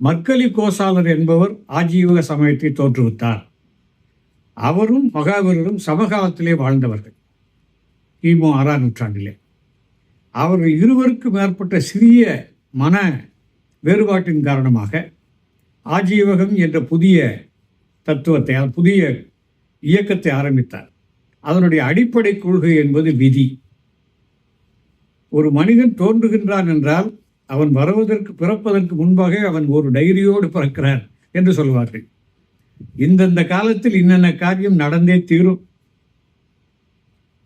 மக்களி கோசாலர் என்பவர் ஆஜீவக சமயத்தை தோற்றுவித்தார். அவரும் மகாவீரரும் சமகாலத்திலே வாழ்ந்தவர்கள். கிமு ஆறாம் நூற்றாண்டிலே. அவர்கள் இருவருக்கு மேற்பட்ட சிறிய மன வேறுபாட்டின் காரணமாக ஆஜீவகம் என்ற புதிய தத்துவத்தை புதிய இயக்கத்தை ஆரம்பித்தார். அதனுடைய அடிப்படை கொள்கை என்பது விதி. ஒரு மனிதன் தோன்றுகின்றான் என்றால் அவன் வருவதற்கு பிறப்பதற்கு முன்பாக அவன் ஒரு டைரியோடு பிறக்கிறான் என்று சொல்வார்கள். இந்தந்த காலத்தில் இன்னென்ன காரியம் நடந்தே தீரும்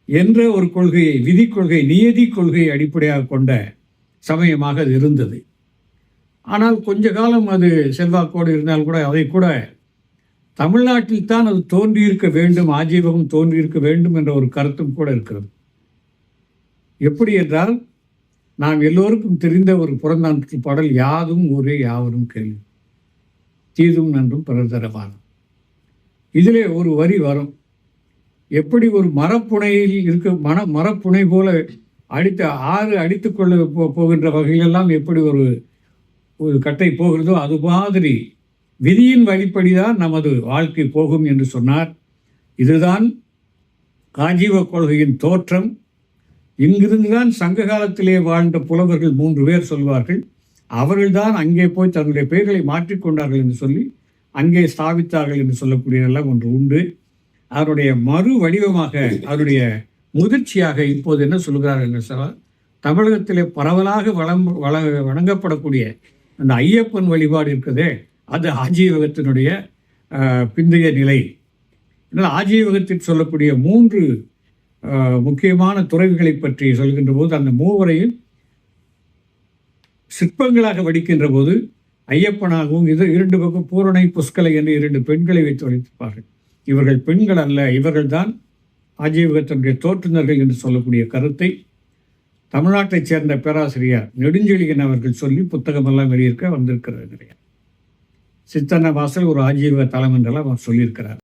என்ற ஒரு கொள்கையை விதி கொள்கை நியதி கொள்கையை அடிப்படையாக கொண்ட சமயமாக அது இருந்தது. ஆனால் கொஞ்ச காலம் அது செல்வாக்கோடு இருந்தால் கூட அதை கூட தமிழ்நாட்டில் தான் அது தோன்றியிருக்க வேண்டும் ஆஜீவகம் தோன்றியிருக்க வேண்டும் என்ற ஒரு கருத்தும் கூட இருக்கிறது. எப்படி என்றால் நாம் எல்லோருக்கும் தெரிந்த ஒரு புறந்தாண்டு பாடல் யாதும் ஊரே யாவரும் கேள்வி. தீதும் நன்றும் பிறர் இதிலே ஒரு வரி வரும். எப்படி ஒரு மரப்புனையில் இருக்க மன மரப்புனை போல அடித்த ஆறு அடித்துக்கொள்ள போ போகின்ற வகையிலெல்லாம் எப்படி ஒரு ஒரு கட்டை போகிறதோ அது மாதிரி விதியின் வழிப்படிதான் நமது வாழ்க்கை போகும் என்று சொன்னார். இதுதான் காஜீவ கொள்கையின் தோற்றம். இங்கிருந்துதான் சங்க காலத்திலே வாழ்ந்த புலவர்கள் மூன்று பேர் சொல்வார்கள். அவர்கள்தான் அங்கே போய் தன்னுடைய பெயர்களை மாற்றிக்கொண்டார்கள் என்று சொல்லி அங்கே ஸ்தாபித்தார்கள் என்று சொல்லக்கூடியதெல்லாம் ஒன்று உண்டு. அவருடைய மறு வடிவமாக அவருடைய முதிர்ச்சியாக இப்போது என்ன சொல்கிறார்கள் என்று சொன்னால் தமிழகத்திலே பரவலாக வளம் வள வணங்கப்படக்கூடிய அந்த ஐயப்பன் வழிபாடு இருக்குதே அது ஆஜீவகத்தினுடைய பிந்தைய நிலை. இதனால் ஆஜீவகத்தில் சொல்லக்கூடிய மூன்று முக்கியமான துறவிகளை பற்றி சொல்கின்ற போது அந்த மூவரையும் சிற்பங்களாக வடிக்கின்ற போது ஐயப்பனாகவும் இது இரண்டு பக்கம் பூரணை புஷ்கலை என்று இரண்டு பெண்களை வைத்து வடித்திருப்பார்கள் இவர்கள் பெண்கள் அல்ல இவர்கள்தான் ஆஜீவகத்தினுடைய தோற்றுநர்கள் என்று சொல்லக்கூடிய கருத்தை தமிழ்நாட்டைச் சேர்ந்த பேராசிரியர் நெடுஞ்செழியன் அவர்கள் சொல்லி புத்தகமெல்லாம் வெளியிருக்க வந்திருக்கிறது கிடையாது சித்தன்ன வாசல் ஒரு ஆஜீவக தலம் என்றெல்லாம் அவர் சொல்லியிருக்கிறார்.